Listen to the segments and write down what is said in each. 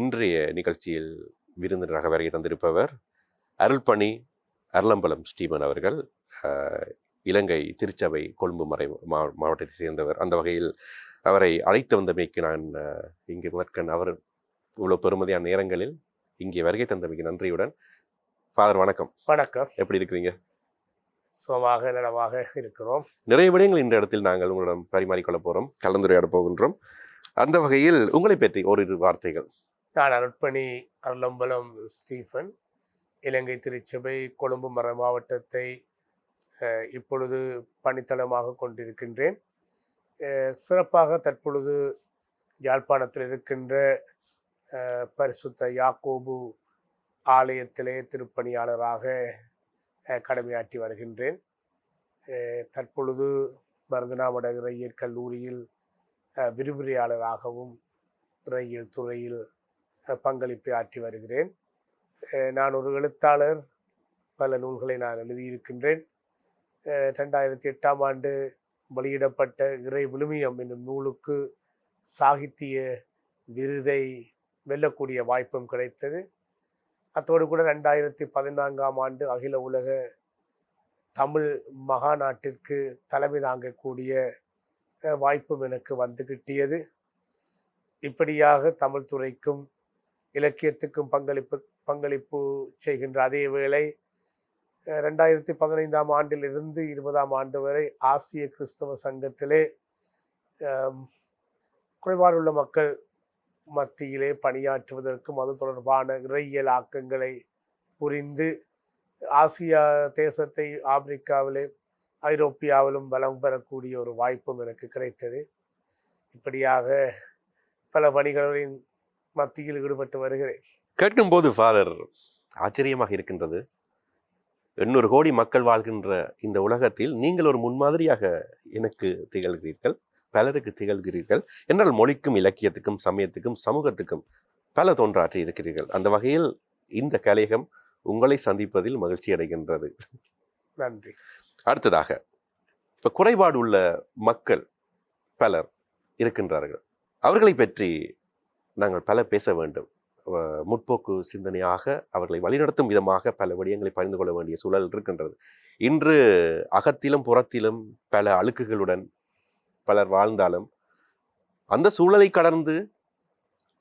இன்றைய நிகழ்ச்சியில் விருந்தினராக வருகை தந்திருப்பவர் அருள்பணி அருளம்பலம் ஸ்டீபன் அவர்கள் இலங்கை திருச்சபை கொழும்பு மறை மாவட்டத்தை சேர்ந்தவர். அந்த வகையில் அவரை அழைத்து வந்தமைக்கு நான் இங்கே முதற்கண் அவர் இவ்வளோ பெருமதியான நேரங்களில் இங்கே வருகை தந்தமைக்கு நன்றியுடன் ஃபாதர் வணக்கம். வணக்கம். எப்படி இருக்கிறீங்க? சுகமாக நலமாக இருக்கிறோம். நிறைய விடயங்கள் இந்த இடத்தில் நாங்கள் உங்களிடம் பரிமாறிக்கொள்ள போகிறோம் கலந்துரையாட போகின்றோம். அந்த வகையில் உங்களை பற்றி ஓரிரு வார்த்தைகள். நான் அருட்பணி அருளம்பலம் ஸ்டீஃபன். இலங்கை திருச்சபை கொழும்பு மர மாவட்டத்தை இப்பொழுது பணித்தளமாக கொண்டிருக்கின்றேன். சிறப்பாக தற்பொழுது யாழ்ப்பாணத்தில் இருக்கின்ற பரிசுத்த யாக்கோபு ஆலயத்திலே திருப்பணியாளராக கடமையாற்றி வருகின்றேன். தற்பொழுது மருதனாமட இயற்கல்லூரியில் கல்லூரியில் விரிவுரையாளராகவும் இறையியல் துறையில் பங்களிப்பை ஆற்றி வருகிறேன். நான் ஒரு எழுத்தாளர் பல நூல்களை நான் எழுதியிருக்கின்றேன். ரெண்டாயிரத்தி எட்டாம் ஆண்டு வெளியிடப்பட்ட இறை விழுமியம் என்னும் நூலுக்கு சாகித்திய விருதை வெல்லக்கூடிய வாய்ப்பும் கிடைத்தது. அத்தோடு கூட ரெண்டாயிரத்தி பதினான்காம் ஆண்டு அகில உலக தமிழ் மகாநாட்டிற்கு தலைமை தாங்கக்கூடிய வாய்ப்பும் எனக்கு வந்து கிட்டியது. இப்படியாக தமிழ் துறைக்கும் இலக்கியத்துக்கும் பங்களிப்பு பங்களிப்பு செய்கின்ற அதே வேளை ரெண்டாயிரத்தி பதினைந்தாம் ஆண்டிலிருந்து இருபதாம் ஆண்டு வரை ஆசிய கிறிஸ்தவ சங்கத்திலே குறைபாடுள்ள மக்கள் மத்தியிலே பணியாற்றுவதற்கும் அது தொடர்பான இறையியல் ஆக்கங்களை புரிந்து ஆசியா தேசத்தை ஆப்பிரிக்காவிலே ஐரோப்பியாவிலும் வலம் பெறக்கூடிய ஒரு வாய்ப்பும் எனக்கு கிடைத்தது. இப்படியாக பல பணிகளின் மத்தியில் ஈடுபட்டு வருகிறேன். கேட்கும்போது ஃபாதர் ஆச்சரியமாக இருக்கின்றது. எண்ணூறு கோடி மக்கள் வாழ்கின்ற இந்த உலகத்தில் நீங்கள் ஒரு முன்மாதிரியாக எனக்கு திகழ்கிறீர்கள் பலருக்கு திகழ்கிறீர்கள். என்றால் மொழிக்கும் இலக்கியத்துக்கும் சமயத்துக்கும் சமூகத்துக்கும் பல தோன்றாற்றி இருக்கிறீர்கள். அந்த வகையில் இந்த கலையகம் உங்களை சந்திப்பதில் மகிழ்ச்சி அடைகின்றது. நன்றி. அடுத்ததாக இப்போ குறைபாடு உள்ள மக்கள் பலர் இருக்கின்றார்கள். அவர்களை பற்றி நாங்கள் பல பேச வேண்டும். முற்போக்கு சிந்தனையாக அவர்களை வழிநடத்தும் விதமாக பல விடயங்களை பகிர்ந்து கொள்ள வேண்டிய சூழல் இருக்கின்றது. இன்று அகத்திலும் புறத்திலும் பல அழுக்குகளுடன் பலர் வாழ்ந்தாலும் அந்த சூழலை கடந்து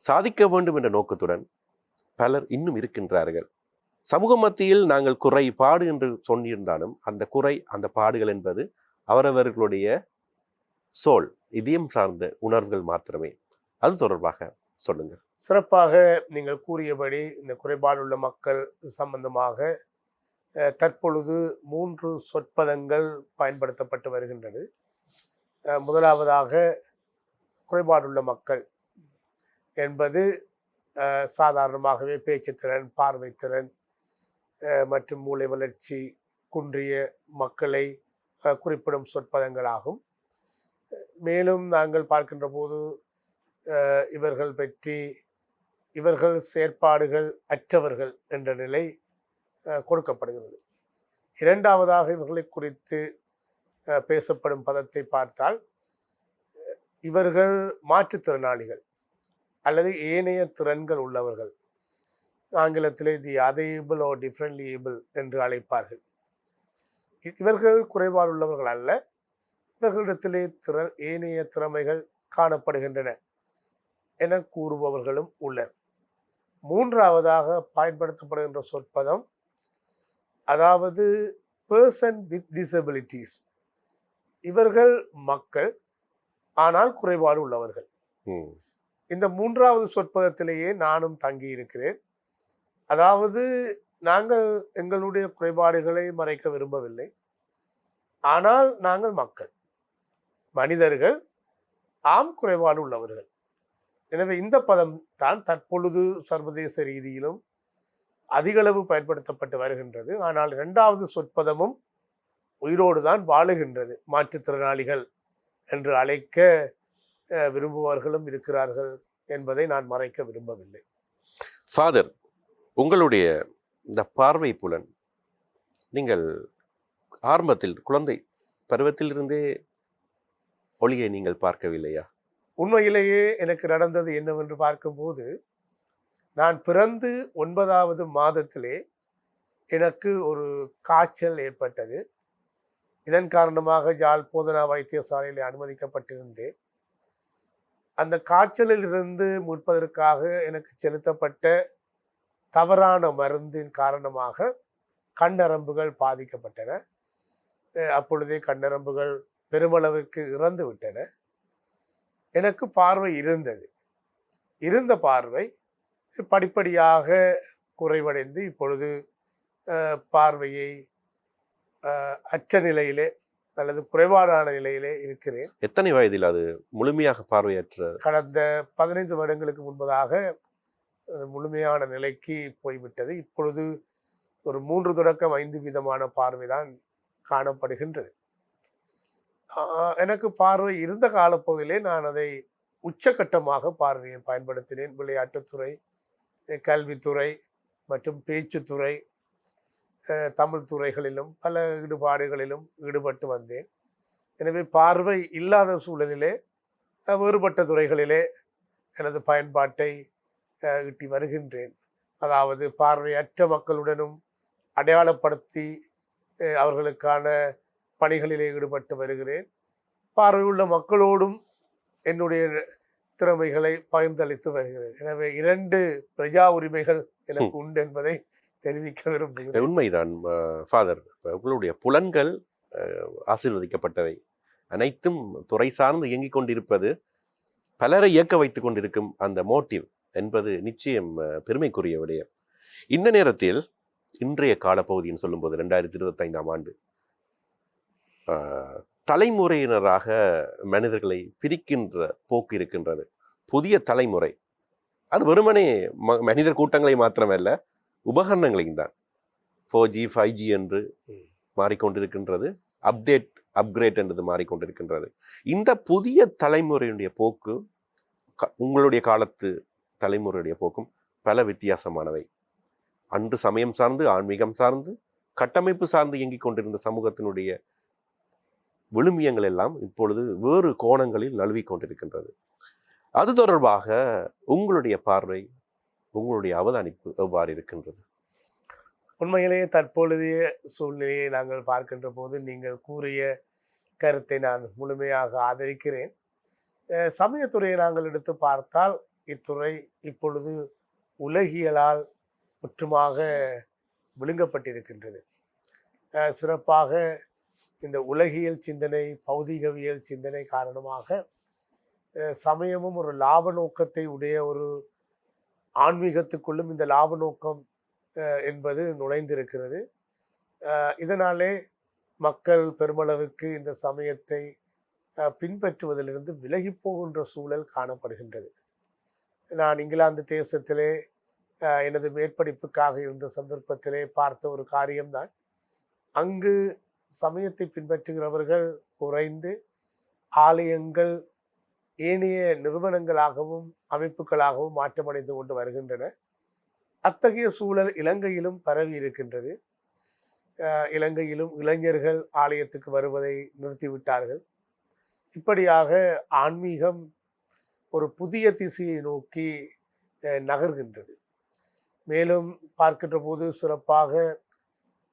சாதிக்க வேண்டும் என்ற நோக்கத்துடன் பலர் இன்னும் இருக்கின்றார்கள். சமூக மத்தியில் நாங்கள் குறை பாடு என்று சொல்லியிருந்தாலும் அந்த குறை அந்த பாடுகள் என்பது அவரவர்களுடைய சோல் இதயம் சார்ந்த உணர்வுகள் மாத்திரமே. அது தொடர்பாக சொல்லுங்கள் சிறப்பாக நீங்கள் கூறியபடி இந்த குறைபாடுள்ள மக்கள் சம்பந்தமாக தற்பொழுது மூன்று சொற்பதங்கள் பயன்படுத்தப்பட்டு வருகின்றது. முதலாவதாக குறைபாடுள்ள மக்கள் என்பது சாதாரணமாகவே பேச்சுத்திறன் பார்வைத்திறன் மற்றும் மூளை வளர்ச்சி குன்றிய மக்களை குறிப்பிடும் சொற்பதங்களாகும். மேலும் நாங்கள் பார்க்கின்ற போது இவர்கள் பற்றி இவர்கள் செயற்பாடுகள் அற்றவர்கள் என்ற நிலை கொடுக்கப்படுகிறது. இரண்டாவதாக இவர்களை குறித்து பேசப்படும் பதத்தை பார்த்தால் இவர்கள் மாற்றுத்திறனாளிகள் அல்லது ஏனைய திறன்கள் உள்ளவர்கள். ஆங்கிலத்திலே தி அதேபிள் ஓ டிஃப்ரெண்ட்லி ஏபிள் என்று அழைப்பார்கள். இவர்கள் குறைபாடுள்ளவர்கள் அல்ல இவர்களிடத்திலே திற ஏனைய திறமைகள் காணப்படுகின்றன. என கூறுபவர்களும் உள்ளனர். மூன்றாவதாக பயன்படுத்தப்படுகின்ற சொற்பதம் அதாவது பர்சன் வித் டிசபிலிட்டிஸ் இவர்கள் மக்கள் ஆனால் குறைபாடு உள்ளவர்கள். இந்த மூன்றாவது சொற்பதத்திலேயே நானும் தங்கி இருக்கிறேன் அதாவது நாங்கள் எங்களுடைய குறைபாடுகளை மறைக்க விரும்பவில்லை. ஆனால் நாங்கள் மக்கள் மனிதர்கள் ஆம் குறைபாடு உள்ளவர்கள். எனவே இந்த பதம் தான் தற்பொழுது சர்வதேச ரீதியிலும் அதிகளவு பயன்படுத்தப்பட்டு வருகின்றது. ஆனால் இரண்டாவது சொற்பதமும் உயிரோடு தான் வாழுகின்றது. மாற்றுத்திறனாளிகள் என்று அழைக்க விரும்புவார்களும் விரும்புபவர்களும் இருக்கிறார்கள் என்பதை நான் மறைக்க விரும்பவில்லை. ஃபாதர் உங்களுடைய இந்த பார்வை புலன் நீங்கள் ஆரம்பத்தில் குழந்தை பருவத்திலிருந்தே ஒளியை நீங்கள் பார்க்கவில்லையா? உண்மையிலேயே எனக்கு நடந்தது என்னவென்று பார்க்கும்போது நான் பிறந்து ஒன்பதாவது மாதத்திலே எனக்கு ஒரு காய்ச்சல் ஏற்பட்டது. இதன் காரணமாக ஜால் போதனா வைத்தியசாலையில் அனுமதிக்கப்பட்டிருந்தேன். அந்த காய்ச்சலில் இருந்து முற்பதற்காக எனக்கு செலுத்தப்பட்ட தவறான மருந்தின் காரணமாக கண்ணரம்புகள் பாதிக்கப்பட்டன. அப்பொழுதே கண்ணரம்புகள் பெருமளவிற்கு இறந்து விட்டன எனக்கு பார்வை இருந்தது. இருந்த பார்வை படிப்படியாக குறைவடைந்து இப்பொழுது பார்வையை அற்ற நிலையிலே அல்லது குறைபாடான நிலையிலே இருக்கிறேன். எத்தனை வயதில் அது முழுமையாக பார்வையற்ற? கடந்த பதினைந்து வருடங்களுக்கு முன்பதாக முழுமையான நிலைக்கு போய்விட்டது. இப்பொழுது ஒரு மூன்று தொடக்கம் ஐந்து விதமான பார்வைதான் காணப்படுகின்றது. ஆஹ், எனக்கு பார்வை இருந்த காலப்பகுதியிலே நான் அதை உச்சகட்டமாக பார்வையை பயன்படுத்தினேன். விளையாட்டுத்துறை கல்வித்துறை மற்றும் பேச்சுத்துறை தமிழ் துறைகளிலும் பல ஈடுபாடுகளிலும் ஈடுபட்டு வந்தேன். எனவே பார்வை இல்லாத சூழலிலே வேறுபட்ட துறைகளிலே எனது பயன்பாட்டை ஈட்டி வருகின்றேன். அதாவது பார்வையற்ற மக்களுடனும் அடையாளப்படுத்தி அவர்களுக்கான பணிகளிலே ஈடுபட்டு வருகிறேன். பார்வையுள்ள மக்களோடும் என்னுடைய திறமைகளை பகிர்ந்தளித்து வருகிறேன். எனவே இரண்டு பிரஜா உரிமைகள் எனக்கு உண்டு என்பதை தெரிவிக்க விரும்புகிறேன். உண்மைதான் ஃபாதர் உங்களுடைய புலன்கள் ஆசீர்வதிக்கப்பட்டவை. அனைத்தும் துறை சார்ந்து இயங்கிக் கொண்டிருப்பது பலரை இயக்க வைத்துக் கொண்டிருக்கும் அந்த மோட்டிவ் என்பது நிச்சயம் பெருமைக்குரிய விடயம். இந்த நேரத்தில் இன்றைய காலப்பகுதின்னு சொல்லும்போது ரெண்டாயிரத்தி இருபத்தைந்தாம் ஆண்டு தலைமுறையினராக மனிதர்களை பிரிக்கின்ற போக்கு இருக்கின்றது. புதிய தலைமுறை. அது வெறுமனே ம- மனிதர் கூட்டங்களை மாத்திரமல்ல உபகரணங்களையும் தான். ஃபோர் ஜி ஃபைவ் ஜி என்று மாறிக்கொண்டிருக்கின்றது. அப்டேட் அப்கிரேட் என்றது மாறிக்கொண்டிருக்கின்றது. இந்த புதிய தலைமுறையினுடைய போக்கு உங்களுடைய காலத்து தலைமுறையுடைய போக்கும் பல வித்தியாசமானவை. அன்று சமயம் சார்ந்து ஆன்மீகம் சார்ந்து கட்டமைப்பு சார்ந்து இயங்கிக் கொண்டிருந்த சமூகத்தினுடைய விழுமியங்கள் எல்லாம் இப்பொழுது வேறு கோணங்களில் நழுவிக் கொண்டிருக்கின்றது. அது தொடர்பாக உங்களுடைய பார்வை உங்களுடைய அவதானிப்பு எவ்வாறு இருக்கின்றது? உண்மையிலேயே தற்பொழுதைய சூழ்நிலையை நாங்கள் பார்க்கின்ற போது நீங்கள் கூறிய கருத்தை நான் முழுமையாக ஆதரிக்கிறேன். சமயத்துறையை நாங்கள் எடுத்து பார்த்தால் இத்துறை இப்பொழுது உலகியலால் முற்றுமாக விழுங்கப்பட்டிருக்கின்றது. சிறப்பாக இந்த உலகியல் சிந்தனை பௌதிகவியல் சிந்தனை காரணமாக சமயமும் ஒரு லாப நோக்கத்தை உடைய ஒரு ஆன்மீகத்துக்குள்ளும் இந்த லாப நோக்கம் என்பது நுழைந்திருக்கிறது. இதனாலே மக்கள் பெருமளவுக்கு இந்த சமயத்தை பின்பற்றுவதிலிருந்து விலகி போகின்ற சூழல் காணப்படுகின்றது. நான் இங்கிலாந்து தேசத்திலே எனது மேற்படிப்புக்காக இருந்த சந்தர்ப்பத்திலே பார்த்த ஒரு காரியம்தான். அங்கு சமயத்தை பின்பற்றுகிறவர்கள் குறைந்து ஆலயங்கள் ஏனைய நிறுவனங்களாகவும் அமைப்புகளாகவும் மாற்றமடைந்து கொண்டு வருகின்றன. அத்தகைய சூழல் இலங்கையிலும் பரவி இருக்கின்றது. இலங்கையிலும் இளைஞர்கள் ஆலயத்துக்கு வருவதை நிறுத்திவிட்டார்கள். இப்படியாக ஆன்மீகம் ஒரு புதிய திசையை நோக்கி நகர்கின்றது. மேலும் பார்க்கின்ற போது சிறப்பாக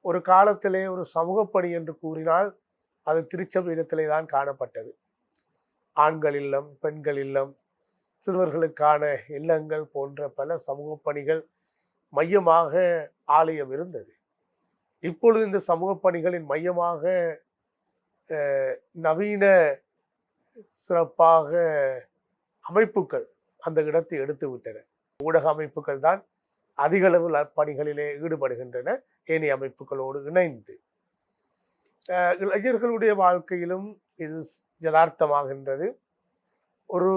ஒரு காலத்திலே ஒரு சமூக பணி என்று கூறினால் அது திருச்சபையிடத்திலே தான் காணப்பட்டது. ஆண்கள் இல்லம் பெண்கள் இல்லம் சிறுவர்களுக்கான இல்லங்கள் போன்ற பல சமூக பணிகள் மையமாக ஆலயம் இருந்தது. இப்பொழுது இந்த சமூக பணிகளின் மையமாக நவீன சிறப்பாக அமைப்புகள் அந்த இடத்தை எடுத்து விட்டன ஊடக அமைப்புகள் தான் அதிகளவில் பணிகளிலே ஈடுபடுகின்றன. ஏனைய அமைப்புகளோடு இணைந்து. இளைஞர்களுடைய வாழ்க்கையிலும் இது யதார்த்தமாகின்றது. ஒரு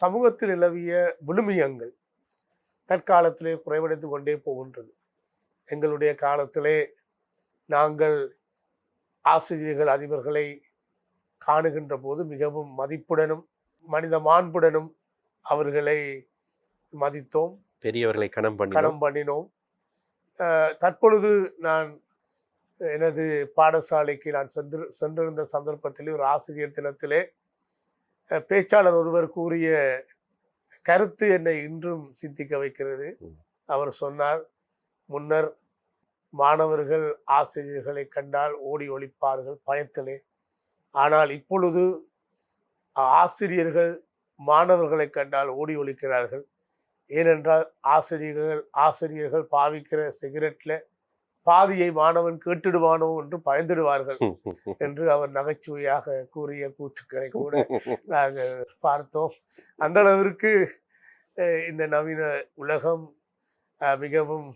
சமூகத்தில் நிலவிய விழுமியங்கள் தற்காலத்திலே குறைவடைந்து கொண்டே போகின்றது. எங்களுடைய காலத்திலே நாங்கள் ஆசிரியர்கள் அதிபர்களை காணுகின்ற போது மிகவும் மதிப்புடனும் மனித மாண்புடனும் அவர்களை மதித்தோம். பெரியவர்களை கணம் கடம் பண்ணினோம். தற்பொழுது நான் எனது பாடசாலைக்கு நான் சென்று சென்றிருந்த சந்தர்ப்பத்திலே ஒரு ஆசிரியர் தினத்திலே பேச்சாளர் ஒருவர் கூறிய கருத்து என்னை இன்றும் சிந்திக்க வைக்கிறது. அவர் சொன்னார் முன்னர் மாணவர்கள் ஆசிரியர்களை கண்டால் ஓடி ஒழிப்பார்கள் பயத்திலே. ஆனால் இப்பொழுது ஆசிரியர்கள் மாணவர்களை கண்டால் ஓடி ஒழிக்கிறார்கள் ஏனென்றால் ஆசிரியர்கள் ஆசிரியர்கள் பாவிக்கிற சிகரெட்ல பாதியை மாணவன் கேட்டுடுவானோ என்று பயந்துடுவார்கள் என்று அவர் நகைச்சுவையாக கூறிய கூற்றுக்களை கூட நாங்கள் பார்த்தோம். அந்த அளவிற்கு இந்த நவீன உலகம் மிகவும்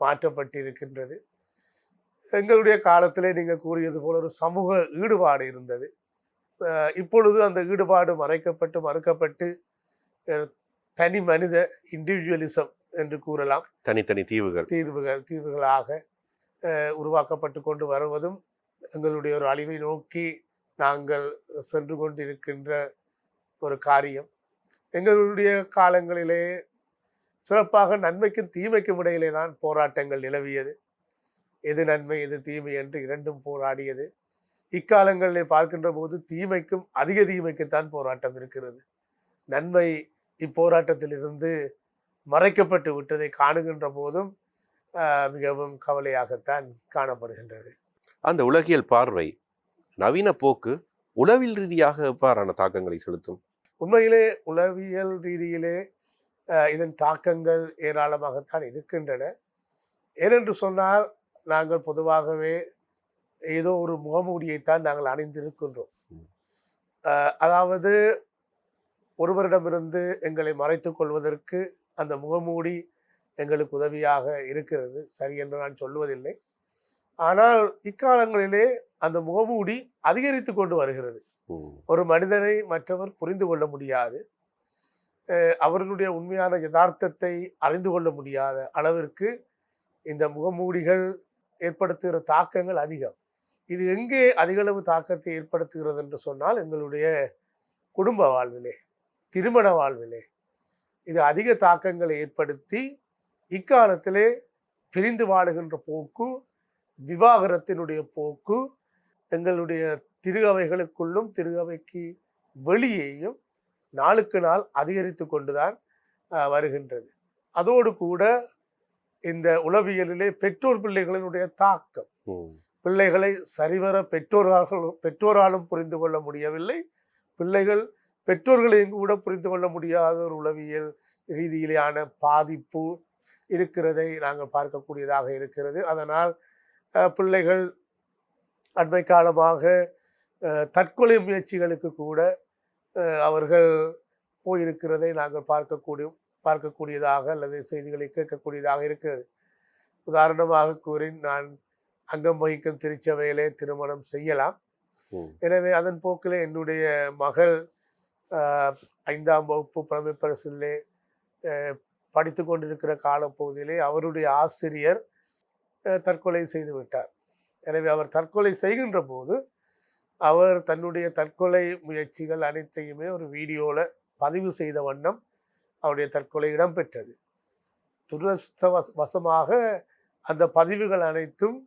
மாற்றப்பட்டிருக்கின்றது. எங்களுடைய காலத்திலே நீங்கள் கூறியது போல ஒரு சமூக ஈடுபாடு இருந்தது. இப்பொழுது அந்த ஈடுபாடு மறைக்கப்பட்டு மறுக்கப்பட்டு தனி மனித இண்டிவிஜுவலிசம் என்று கூறலாம். தனித்தனி தீவுகள். தீர்வுகள் தீர்வுகளாக அஹ், உருவாக்கப்பட்டு கொண்டு வருவதும் எங்களுடைய ஒரு அழிவை நோக்கி நாங்கள் சென்று கொண்டிருக்கின்ற ஒரு காரியம். எங்களுடைய காலங்களிலே சிறப்பாக நன்மைக்கும் தீமைக்கும் இடையிலே தான் போராட்டங்கள் நிலவியது. எது நன்மை எது தீமை என்று இரண்டும் போராடியது. இக்காலங்களிலே பார்க்கின்ற போது தீமைக்கும் அதிக தீமைக்குத்தான் போராட்டம் இருக்கிறது. நன்மை இப்போராட்டத்திலிருந்து மறைக்கப்பட்டு விட்டதை காணுகின்ற போதும் மிகவும் கவலையாகத்தான் காணப்படுகின்றது. அந்த உலகியல் பார்வை நவீன போக்கு உளவில் ரீதியாக எவ்வாறான தாக்கங்களை செலுத்தும்? உண்மையிலே உளவியல் ரீதியிலே இதன் தாக்கங்கள் ஏராளமாகத்தான் இருக்கின்றன. ஏனென்று சொன்னால் நாங்கள் பொதுவாகவே ஏதோ ஒரு முகமூடியைத்தான் நாங்கள் அணிந்திருக்கின்றோம். அதாவது ஒருவரிடமிருந்து எங்களை மறைத்துக் கொள்வதற்கு அந்த முகமூடி எங்களுக்கு உதவியாக இருக்கிறது. சரி என்று நான் சொல்லுவதில்லை. ஆனால் இக்காலங்களிலே அந்த முகமூடி அதிகரித்து கொண்டு வருகிறது. ஒரு மனிதனை மற்றவர் புரிந்து கொள்ள முடியாது. அவர்களுடைய உண்மையான யதார்த்தத்தை அறிந்து கொள்ள முடியாத அளவிற்கு இந்த முகமூடிகள் ஏற்படுத்துகிற தாக்கங்கள் அதிகம். இது எங்கே அதிகளவு தாக்கத்தை ஏற்படுத்துகிறது என்று சொன்னால் எங்களுடைய குடும்ப வாழ்விலே. திருமண வாழ்விலே இது அதிக தாக்கங்களை ஏற்படுத்தி இக்காலத்திலே பிரிந்து வாழுகின்ற போக்கு விவாகரத்தினுடைய போக்கு எங்களுடைய திருகவைகளுக்குள்ளும் திருகவைக்கு வெளியேயும் நாளுக்கு நாள் அதிகரித்து கொண்டுதான் வருகின்றது. அதோடு கூட இந்த உளவியலிலே பெற்றோர் பிள்ளைகளினுடைய தாக்கம். பிள்ளைகளை சரிவர பெற்றோராலும் பெற்றோராலும் புரிந்து கொள்ள முடியவில்லை. பிள்ளைகள் பெற்றோர்களையும் கூட புரிந்து கொள்ள முடியாத ஒரு உளவியல் ரீதியிலான பாதிப்பு இருக்கிறதை நாங்கள் பார்க்கக்கூடியதாக இருக்கிறது. அதனால் பிள்ளைகள் அண்மை காலமாக தற்கொலை முயற்சிகளுக்கு கூட அவர்கள் போயிருக்கிறதை நாங்கள் பார்க்கக்கூடிய பார்க்கக்கூடியதாக அல்லது செய்திகளை கேட்கக்கூடியதாக இருக்கிறது. உதாரணமாக கூறி நான் அங்கம் வகிக்கும் திருச்சபையிலே திருமணம் செய்யலாம். எனவே அதன் போக்கிலே என்னுடைய மகள் ஐந்தாம் வகுப்பு புலமை பரிசிலே படித்து கொண்டிருக்கிற காலப்பகுதியிலே அவருடைய ஆசிரியர் தற்கொலை செய்து விட்டார். எனவே அவர் தற்கொலை செய்கின்ற போது அவர் தன்னுடைய தற்கொலை முயற்சிகள் அனைத்தையுமே ஒரு வீடியோவில் பதிவு செய்த வண்ணம் அவருடைய தற்கொலை இடம்பெற்றது. துரஸ்த வசமாக அந்த பதிவுகள் அனைத்தும்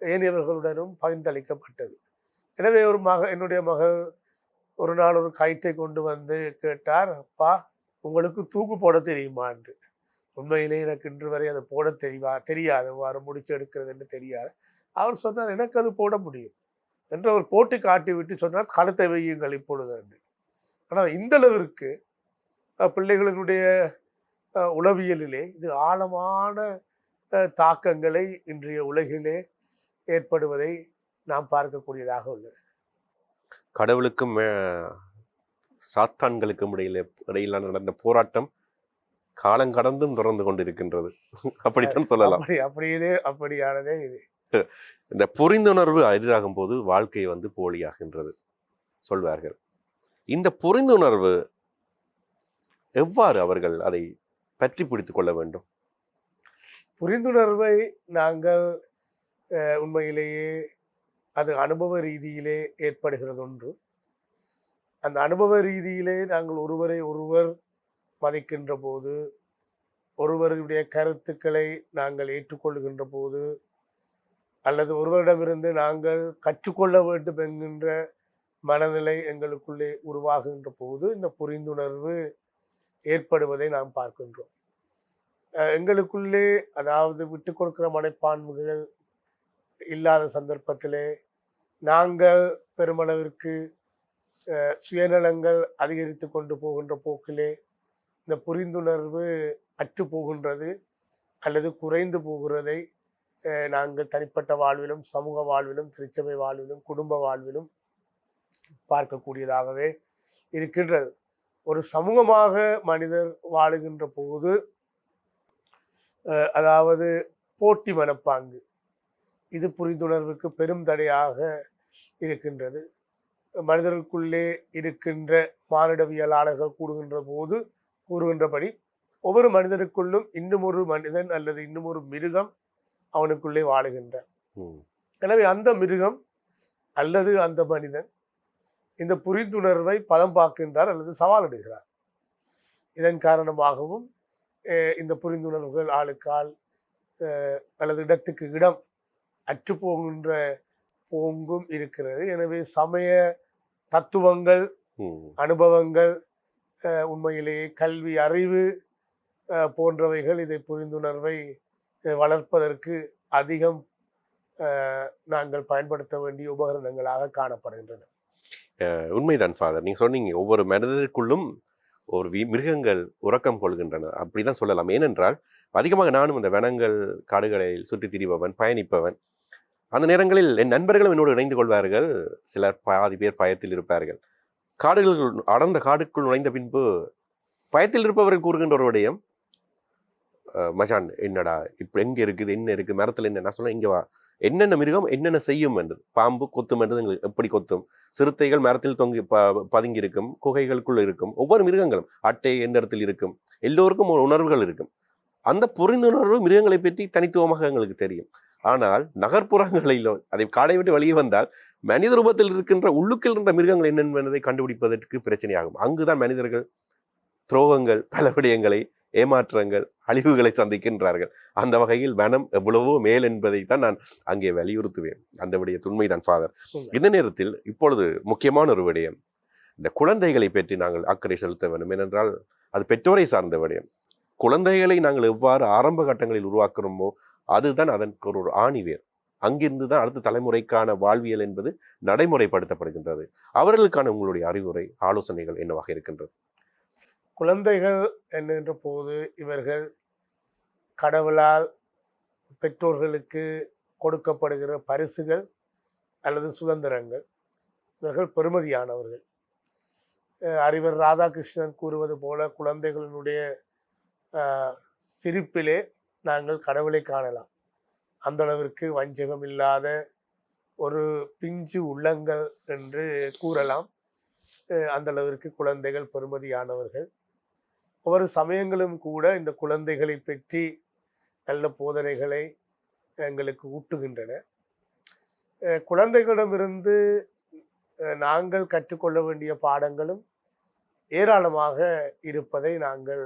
ஏனையவர்களுடனும் பகிர்ந்தளிக்கப்பட்டது. எனவே ஒரு மக என்னுடைய மகள் ஒரு நாள் ஒரு கயிற்றை கொண்டு வந்து கேட்டார் அப்பா உங்களுக்கு தூக்கு போட தெரியுமா? என்று. உண்மையிலே எனக்கு இன்று வரை அதை போட தெரியவா தெரியாது. வாரம் முடிச்சு எடுக்கிறதுன்னு தெரியாது. அவர் சொன்னார் எனக்கு அது போட முடியும். என்று அவர் போட்டு காட்டி விட்டு சொன்னார் கழுத்தை வையுங்கள் இப்பொழுது என்று. ஆனால் இந்தளவிற்கு பிள்ளைகளினுடைய உளவியலிலே இது ஆழமான தாக்கங்களை இன்றைய உலகிலே ஏற்படுவதை நாம் பார்க்கக்கூடியதாக உள்ளது. கடவுளுக்கும் மே- சாத்தான்களுக்கும் இடையில இடையிலான நடந்த போராட்டம் காலங்கடந்தும் தொடர்ந்து கொண்டிருக்கின்றது. அப்படித்தான் சொல்லலாம். அப்படி அப்படியே அப்படியானதே இது. இந்த புரிந்துணர்வு அரிதாகும் போது வாழ்க்கை வந்து போலியாகின்றது சொல்வார்கள். இந்த புரிந்துணர்வு எவ்வாறு அவர்கள் அதை பற்றி பிடித்துக் கொள்ள வேண்டும்? புரிந்துணர்வை நாங்கள் உண்மையிலேயே அது அனுபவ ரீதியிலே ஏற்படுகிறது ஒன்று அந்த அனுபவ ரீதியிலே நாங்கள் ஒருவரை ஒருவர் மதிக்கின்ற போது ஒருவருடைய கருத்துக்களை நாங்கள் ஏற்றுக்கொள்கின்ற போது அல்லது ஒருவரிடமிருந்து நாங்கள் கற்றுக்கொள்ள வேண்டும் என்கின்ற மனநிலை எங்களுக்குள்ளே உருவாகின்ற போது இந்த புரிந்துணர்வு ஏற்படுவதை நாம் பார்க்கின்றோம். எங்களுக்குள்ளே அதாவது விட்டு கொடுக்கிற மனப்பான்மைகள் இல்லாத சந்தர்ப்பத்திலே நாங்கள் பெருமளவிற்கு சுயநலங்கள் அதிகரித்து கொண்டு போகின்ற போக்கிலே இந்த புரிந்துணர்வு அற்று போகின்றது அல்லது குறைந்து போகிறதை நாங்கள் தனிப்பட்ட வாழ்விலும் சமூக வாழ்விலும் திருச்சபை வாழ்விலும் குடும்ப வாழ்விலும் பார்க்கக்கூடியதாகவே இருக்கின்றது. ஒரு சமூகமாக மனிதர் வாழுகின்ற போது அதாவது போட்டி மனப்பாங்கு. இது புரிந்துணர்வுக்கு பெரும் தடையாக இருக்கின்றது. மனிதருக்குள்ளே இருக்கின்ற மானிடவியலாளர்கள் கூடுகின்ற போது கூறுகின்றபடி ஒவ்வொரு மனிதருக்குள்ளும் இன்னும் ஒரு மனிதன் அல்லது இன்னும் ஒரு மிருகம் அவனுக்குள்ளே வாழுகின்றான். ம். எனவே அந்த மிருகம் அல்லது அந்த மனிதன் இந்த புரிந்துணர்வை பதம் பார்க்கின்றார் அல்லது சவாலிடுகிறார் இதன் காரணமாகவும் இந்த புரிந்துணர்வுகள் ஆளுக்கால் அல்லது இடத்துக்கு இடம் அற்று போகின்ற போங்கும் இருக்கிறது. எனவே சமய தத்துவங்கள். அனுபவங்கள் உண்மையிலேயே கல்வி அறிவு போன்றவைகள் இதை புரிந்துணர்வை வளர்ப்பதற்கு அதிகம் நாங்கள் பயன்படுத்த வேண்டிய உபகரணங்களாக காணப்படுகின்றன. உண்மைதான் ஃபாதர் நீங்க சொன்னீங்க ஒவ்வொரு மனிதருக்குள்ளும் ஒரு மிருகங்கள் உறக்கம் கொள்கின்றன. அப்படிதான் சொல்லலாம். ஏனென்றால் அதிகமாக நானும் இந்த வனங்கள் காடுகளில் சுற்றித் திரிபவன் பயணிப்பவன் அந்த நேரங்களில் என் நண்பர்களும் என்னோடு இணைந்து கொள்வார்கள். சிலர் பாதி பேர் பயத்தில் இருப்பார்கள். காடுகள் அடர்ந்த காடுக்குள் நுழைந்த பின்பு பயத்தில் இருப்பவர்கள் கூறுகின்ற ஒரு விடயம் மச்சான் என்னடா இப்போ எங்கே இருக்குது என்ன இருக்குது மரத்தில் என்ன நான் சொன்னேன் இங்கே வா. என்னென்ன மிருகம் என்னென்ன செய்யும் என்றது. பாம்பு கொத்தும் என்றது எங்களுக்கு எப்படி கொத்தும்? சிறுத்தைகள் மரத்தில் தொங்கி ப பதுங்கி இருக்கும் குகைகளுக்குள் இருக்கும் ஒவ்வொரு மிருகங்களும் அட்டை எந்த இடத்தில் இருக்கும்? எல்லோருக்கும் ஒரு உணர்வுகள் இருக்கும். அந்த புரிந்துணர்வு மிருகங்களை பற்றி தனித்துவமாக எங்களுக்கு தெரியும். ஆனால் நகர்ப்புறங்களிலோ அதை காடை விட்டு வெளியே வந்தால் மனித ரூபத்தில் இருக்கின்ற உள்ளுக்கில் இருக்கின்ற மிருகங்கள் என்னென்பதை கண்டுபிடிப்பதற்கு பிரச்சனையாகும். அங்குதான் மனிதர்கள் துரோகங்கள் பல விடயங்களை ஏமாற்றங்கள் அழிவுகளை சந்திக்கின்றார்கள். அந்த வகையில் வனம் எவ்வளவோ மேல் என்பதை தான் நான் அங்கே வலியுறுத்துவேன். அந்த விடயத்து உண்மைதான் ஃபாதர். இந்த நேரத்தில் இப்பொழுது முக்கியமான ஒரு விடயம். இந்த குழந்தைகளை பற்றி நாங்கள் அக்கறை செலுத்த வேண்டும். ஏனென்றால் அது பெற்றோரை சார்ந்த விடயம். குழந்தைகளை நாங்கள் எவ்வாறு ஆரம்ப கட்டங்களில் உருவாக்குறோமோ அதுதான் அதற்கு ஒரு ஆணிவேர். அங்கிருந்து தான் அடுத்த தலைமுறைக்கான வாழ்வியல் என்பது நடைமுறைப்படுத்தப்படுகின்றது. அவர்களுக்கான உங்களுடைய அறிவுரை ஆலோசனைகள் என்னவாக இருக்கின்றது? குழந்தைகள் என்கின்ற போது இவர்கள் கடவுளால் பெற்றோர்களுக்கு கொடுக்கப்படுகிற பரிசுகள் அல்லது சுதந்திரங்கள். இவர்கள் பெருமதியானவர்கள் அறிவர் ராதாகிருஷ்ணன் கூறுவது போல குழந்தைகளினுடைய சிரிப்பிலே நாங்கள் கடவுளை காணலாம். அந்த அளவிற்கு வஞ்சகம் இல்லாத ஒரு பிஞ்சு உள்ளங்கள் என்று கூறலாம். அந்த அளவிற்கு குழந்தைகள் பெருமதியானவர்கள் ஒவ்வொரு சமயங்களும் கூட இந்த குழந்தைகளை பற்றி நல்ல போதனைகளை எங்களுக்கு ஊட்டுகின்றன. குழந்தைகளிடமிருந்து நாங்கள் கற்றுக்கொள்ள வேண்டிய பாடங்களும் ஏராளமாக இருப்பதை நாங்கள்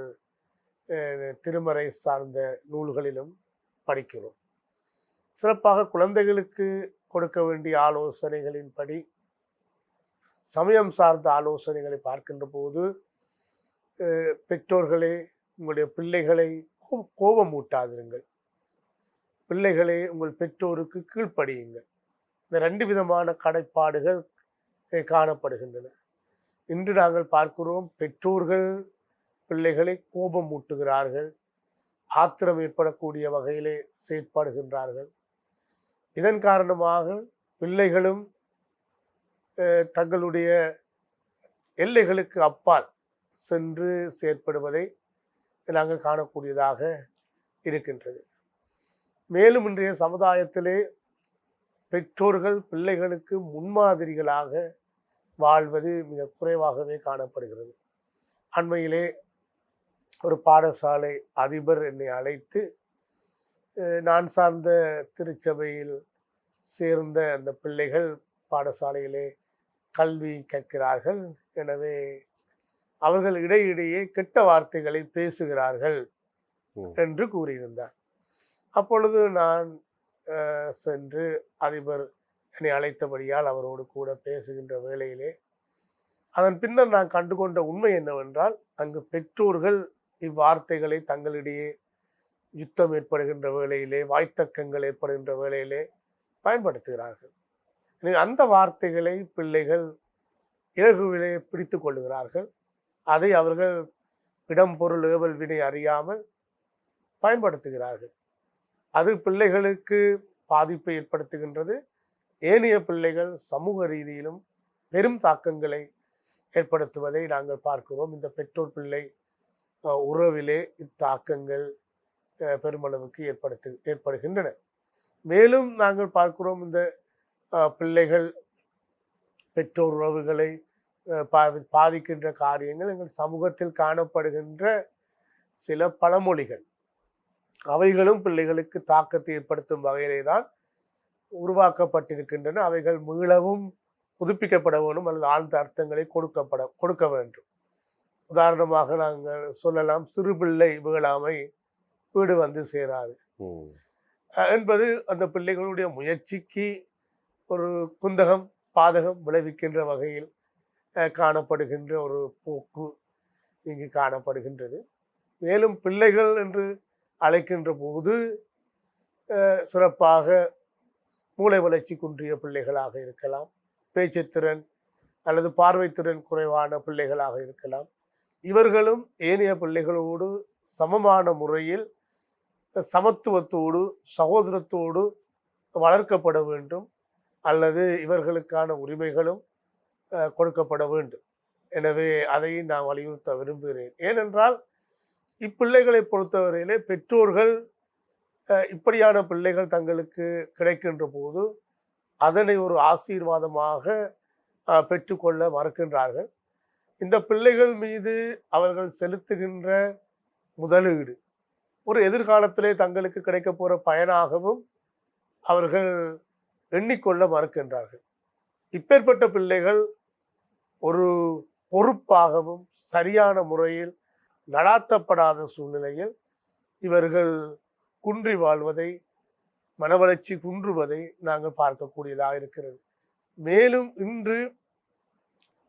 திருமறை சார்ந்த நூல்களிலும் படிக்கிறோம். சிறப்பாக குழந்தைகளுக்கு கொடுக்க வேண்டிய ஆலோசனைகளின்படி சமயம் சார்ந்த ஆலோசனைகளை பார்க்கின்ற போது பெற்றோர்களே உங்களுடைய பிள்ளைகளை கோ- கோபம் ஊட்டாதிருங்கள் பிள்ளைகளே உங்கள் பெற்றோருக்கு கீழ்ப்படியுங்கள். இந்த ரெண்டு விதமான கடைப்பாடுகள் காணப்படுகின்றன. இன்று நாங்கள் பார்க்கிறோம் பெற்றோர்கள் பிள்ளைகளை கோபம் ஊட்டுகிறார்கள் ஆத்திரம் ஏற்படக்கூடிய வகையிலே செயற்படுகின்றார்கள். இதன் காரணமாக பிள்ளைகளும் தங்களுடைய எல்லைகளுக்கு அப்பால் சென்று செயற்படுவதை நாங்கள் காணக்கூடியதாக இருக்கின்றது. மேலும் இன்றைய சமுதாயத்திலே பெற்றோர்கள் பிள்ளைகளுக்கு முன்மாதிரிகளாக வாழ்வது மிக குறைவாகவே காணப்படுகிறது. அண்மையிலே ஒரு பாடசாலை அதிபர் என்னை அழைத்து நான் சார்ந்த திருச்சபையில் சேர்ந்த அந்த பிள்ளைகள் பாடசாலையிலே கல்வி கற்கிறார்கள் எனவே அவர்கள் இடையிடையே கெட்ட வார்த்தைகளை பேசுகிறார்கள். என்று கூறியிருந்தார் அப்பொழுது நான் சென்று அதிபர் என்னை அழைத்தபடியால் அவரோடு கூட பேசுகின்ற வேளையிலே அதன் பின்னர் நான் கண்டுகொண்ட உண்மை என்னவென்றால் அங்கு பெற்றோர்கள் இவ்வார்த்தைகளை தங்களிடையே யுத்தம் ஏற்படுகின்ற வேளையிலே வாய்த்தக்கங்கள் ஏற்படுகின்ற வேளையிலே பயன்படுத்துகிறார்கள். எனவே அந்த வார்த்தைகளை பிள்ளைகள் இலகுவிலே பிடித்து கொள்ளுகிறார்கள். அதை அவர்கள் இடம் பொருள் ஏவல் வினை அறியாமல் பயன்படுத்துகிறார்கள். அது பிள்ளைகளுக்கு பாதிப்பை ஏற்படுத்துகின்றது. ஏனைய பிள்ளைகள் சமூக ரீதியிலும் பெரும் தாக்கங்களை ஏற்படுத்துவதை நாங்கள் பார்க்கிறோம். இந்த பெற்றோர் பிள்ளை உறவிலே இத்தாக்கங்கள் பெருமளவுக்கு ஏற்படுத்து ஏற்படுகின்றன. மேலும் நாங்கள் பார்க்கிறோம் இந்த பிள்ளைகள் பெற்றோர் உறவுகளை பா- பாதிக்கின்ற காரியங்கள் எங்கள் சமூகத்தில் காணப்படுகின்ற சில பழமொழிகள். அவைகளும் பிள்ளைகளுக்கு தாக்கத்தை ஏற்படுத்தும் வகையிலே தான் உருவாக்கப்பட்டிருக்கின்றன. அவைகள் மீளவும் புதுப்பிக்கப்பட வேண்டும் அல்லது ஆழ்ந்த அர்த்தங்களை கொடுக்கப்பட கொடுக்க வேண்டும். உதாரணமாக நாங்கள் சொல்லலாம் சிறுபிள்ளை வீழாமை வீடு வந்து சேராது. என்பது அந்த பிள்ளைகளுடைய முயற்சிக்கு ஒரு குந்தகம் பாதகம் விளைவிக்கின்ற வகையில் காணப்படுகின்ற ஒரு போக்கு இங்கு காணப்படுகின்றது. மேலும் பிள்ளைகள் என்று அழைக்கின்ற போது சிறப்பாக மூளை வளர்ச்சி குன்றிய பிள்ளைகளாக இருக்கலாம் பேச்சுத்திறன் அல்லது பார்வைத்திறன் குறைவான பிள்ளைகளாக இருக்கலாம். இவர்களும் ஏனைய பிள்ளைகளோடு சமமான முறையில் சமத்துவத்தோடு சகோதரத்தோடு வளர்க்கப்பட வேண்டும். அல்லது இவர்களுக்கான உரிமைகளும் கொடுக்கப்பட வேண்டும். எனவே அதை நான் வலியுறுத்த விரும்புகிறேன். ஏனென்றால் இப்பிள்ளைகளை பொறுத்தவரையிலே பெற்றோர்கள் இப்படியான பிள்ளைகள் தங்களுக்கு கிடைக்கின்ற போது அதனை ஒரு ஆசீர்வாதமாக பெற்றுக்கொள்ள மறக்கின்றார்கள். இந்த பிள்ளைகள் மீது அவர்கள் செலுத்துகின்ற முதலீடு. ஒரு எதிர்காலத்திலே தங்களுக்கு கிடைக்க போகிற பயனாகவும் அவர்கள் எண்ணிக்கொள்ள மறுக்கின்றார்கள். இப்பேற்பட்ட பிள்ளைகள் ஒரு பொறுப்பாகவும் சரியான முறையில் நடாத்தப்படாத சூழ்நிலையில் இவர்கள் குன்றி வாழ்வதை மனவளர்ச்சி குன்றுவதை நாங்கள் பார்க்கக்கூடியதாக இருக்கிறது. மேலும் இன்று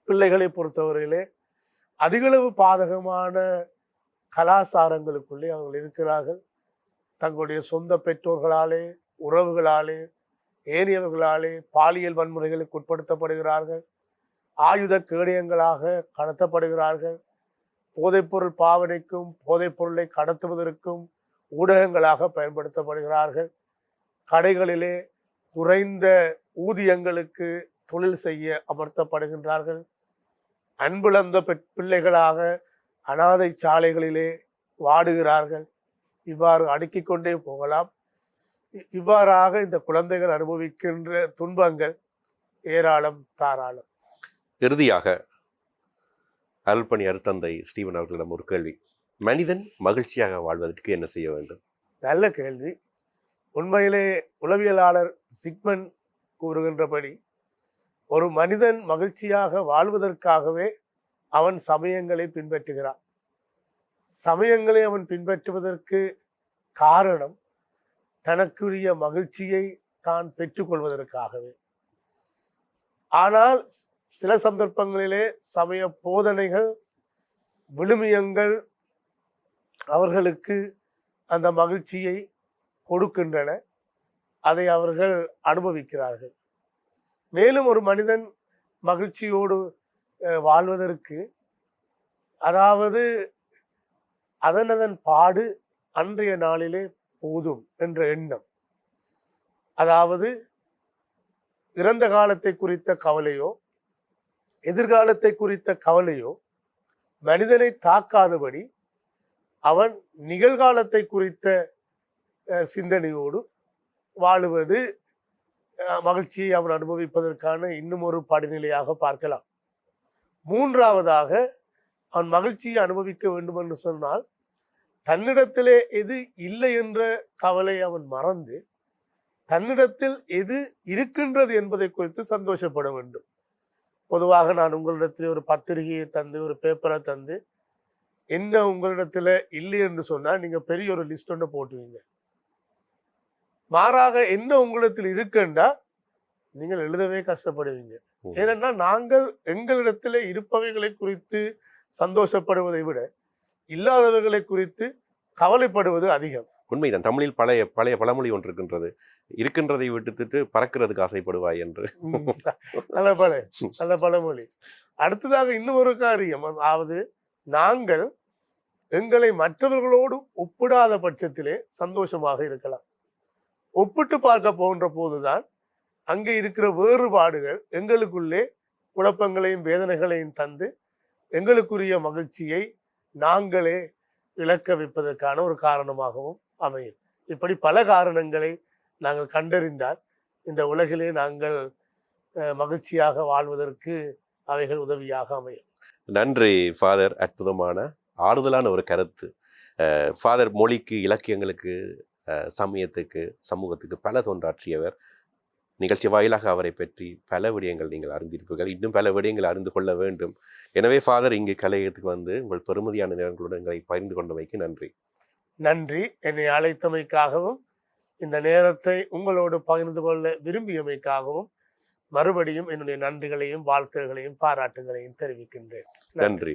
பிள்ளைகளை பொறுத்தவரையிலே அதிகளவு பாதகமான கலாசாரங்களுக்குள்ளே அவர்கள் இருக்கிறார்கள். தங்களுடைய சொந்த பெற்றோர்களாலே உறவுகளாலே ஏனியவர்களாலே பாலியல் வன்முறைகளுக்கு உட்படுத்தப்படுகிறார்கள். ஆயுத கேடயங்களாக கடத்தப்படுகிறார்கள். போதைப்பொருள் பாவனைக்கும் போதைப்பொருளை கடத்துவதற்கும் ஊடகங்களாக பயன்படுத்தப்படுகிறார்கள். கடைகளிலே குறைந்த ஊதியங்களுக்கு தொழில் செய்ய அமர்த்தப்படுகின்றார்கள். அன்பிழந்த பெற் பிள்ளைகளாக அனாதை சாலைகளிலே வாடுகிறார்கள். இவ்வாறு அடுக்கிக் கொண்டே போகலாம். இவ்வாறாக இந்த குழந்தைகள் அனுபவிக்கின்ற துன்பங்கள் ஏராளம் தாராளம். இறுதியாக அருள்பணி அருத்தந்தை ஸ்டீவன் அவர்களிடம் ஒரு கேள்வி. மனிதன் மகிழ்ச்சியாக வாழ்வதற்கு என்ன செய்ய வேண்டும்? நல்ல கேள்வி. உண்மையிலே உளவியலாளர் சிக்மன் கூறுகின்றபடி ஒரு மனிதன் மகிழ்ச்சியாக வாழ்வதற்காகவே அவன் சமயங்களை பின்பற்றுகிறான். சமயங்களை அவன் பின்பற்றுவதற்கு காரணம் தனக்குரிய மகிழ்ச்சியை தான் பெற்றுக்கொள்வதற்காகவே ஆனால் சில சந்தர்ப்பங்களிலே சமய போதனைகள் விழுமியங்கள் அவர்களுக்கு அந்த மகிழ்ச்சியை கொடுக்கின்றன. அதை அவர்கள் அனுபவிக்கிறார்கள். மேலும் ஒரு மனிதன் மகிழ்ச்சியோடு வாழ்வதற்கு அதாவது அதனதன் பாடு அன்றைய நாளிலே போதும் என்ற எண்ணம். அதாவது இறந்த காலத்தை குறித்த கவலையோ எதிர்காலத்தை குறித்த கவலையோ மனிதனை தாக்காதபடி அவன் நிகழ்காலத்தை குறித்த சிந்தனையோடு வாழுவது மகிழ்ச்சியை அவன் அனுபவிப்பதற்கான இன்னும் ஒரு படிநிலையாக பார்க்கலாம். மூன்றாவதாக அவன் மகிழ்ச்சியை அனுபவிக்க வேண்டும் என்று சொன்னால் தன்னிடத்திலே எது இல்லை என்ற கவலை அவன் மறந்து தன்னிடத்தில் எது இருக்கின்றது என்பதை குறித்து சந்தோஷப்பட வேண்டும். பொதுவாக நான் உங்களிடத்தில் ஒரு பத்திரிகையை தந்து ஒரு பேப்பரை தந்து என்ன உங்களிடத்துல இல்லை என்று சொன்னால் நீங்கள் பெரிய ஒரு லிஸ்ட் ஒன்று போட்டுவீங்க. மாறாக என்ன உங்களிடத்தில் இருக்குண்டா? நீங்கள் எழுதவே கஷ்டப்படுவீங்க. ஏனென்னா நாங்கள் எங்களிடத்திலே இருப்பவைகளை குறித்து சந்தோஷப்படுவதை விட இல்லாதவர்களை குறித்து கவலைப்படுவது அதிகம். உண்மைதான். தமிழில் பழைய பழைய பழமொழி ஒன்று இருக்கின்றது. இருக்கின்றதை விட்டுட்டு பறக்கிறதுக்கு ஆசைப்படுவாய் என்று. நல்ல பழ நல்ல பழமொழி. அடுத்ததாக இன்னும் ஒரு காரியம். அதாவது நாங்கள் எங்களை மற்றவர்களோடு ஒப்பிடாத பட்சத்திலே சந்தோஷமாக இருக்கலாம். ஒப்பிட்டு பார்க்க போன்ற போதுதான் அங்கே இருக்கிற வேறுபாடுகள் எங்களுக்குள்ளே குழப்பங்களையும் வேதனைகளையும் தந்து எங்களுக்குரிய மகிழ்ச்சியை நாங்களே இழக்க வைப்பதற்கான ஒரு காரணமாகவும் அமையும். இப்படி பல காரணங்களை நாங்கள் கண்டறிந்தால் இந்த உலகிலே நாங்கள் மகிழ்ச்சியாக வாழ்வதற்கு அவைகள் உதவியாக அமையும். நன்றி ஃபாதர் அற்புதமான ஆறுதலான ஒரு கருத்து. ஃபாதர் மொழிக்கு இலக்கியங்களுக்கு சமயத்துக்கு சமூகத்துக்கு பல தொண்டாற்றியவர். நிகழ்ச்சி வாயிலாக அவரை பற்றி பல விடயங்கள் நீங்கள் அறிந்திருப்பீர்கள். இன்னும் பல விடயங்கள் அறிந்து கொள்ள வேண்டும். எனவே ஃபாதர் இங்கு கலையகத்துக்கு வந்து உங்கள் பெருமதியான நேரங்களுடன் எங்களை பகிர்ந்து கொண்டமைக்கு நன்றி. நன்றி. என்னை அழைத்தமைக்காகவும் இந்த நேரத்தை உங்களோடு பகிர்ந்து கொள்ள விரும்பியமைக்காகவும் மறுபடியும் என்னுடைய நன்றிகளையும் வாழ்த்துகளையும் பாராட்டுகளையும் தெரிவிக்கின்றேன். நன்றி.